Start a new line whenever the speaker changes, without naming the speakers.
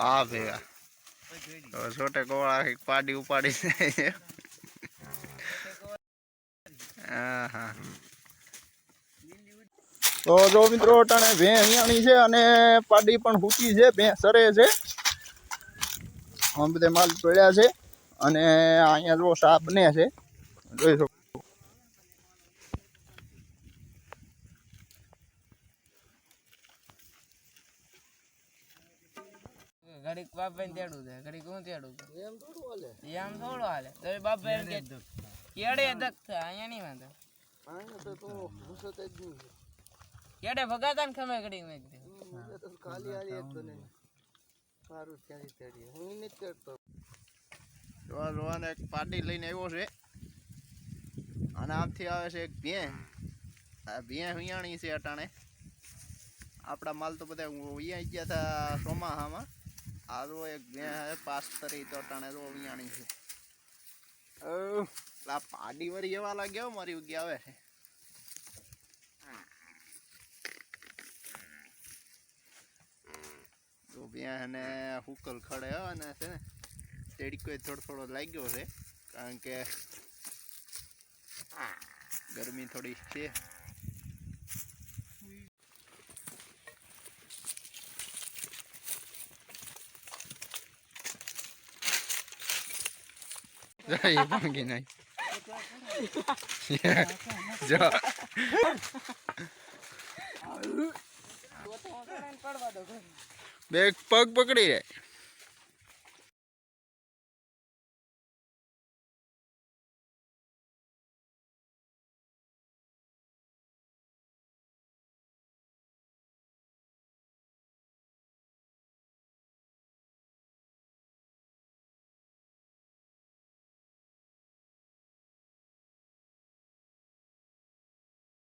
આ ભેગા છોટે કોળા પાડી ઉપાડી હા હા. તો જો મિત્રો અટાણે ભેં અહીંયાની છે અને પાડી પણ હૂતી છે ભે સરે છે. આમ બધે માલ પડ્યા છે. અને અહીંયા જો સાપ બને છે. જોઈ શકો.
ઘડીક બાપા તેડું છે ઘડીક હું તેડું છું.
એમ થોડું હાલે.
એમ થોડું હાલે. તો એમ કે કેડે દક છે અહીંયા નહીં વાંધો.
અહીંયા તો તો ગુસ્સો જ નહીં.
કેડે ભગાતા ને ખમે ઘડીક મેં કીધું.
ખાલી હાલી એક બને સારું ક્યાંથી તેડી હું નથી કરતો.
જોવા જોવાને એક પાડી લઈને આવ્યો છે. અને આમથી આવે છે એક ભેં આ ભેં વિયાણી છે અટાણે. આપણા માલ તો બધા અહીંયા ગયા હતા ચોમાહામાં આ જો એક બે પાસ કરી તો અટાણે જો વિયાણી છે આ પાડી વળી એવા લાગ્યો મારી ઉગી આવે છે. તો ભે અને હુકલ ખડે અને છે ને તેડીકો થોડો થોડો લાગ્યો છે કારણ કે ગરમી થોડી છે. જાય ભાંગી નાખ જો બે પગ પકડી રે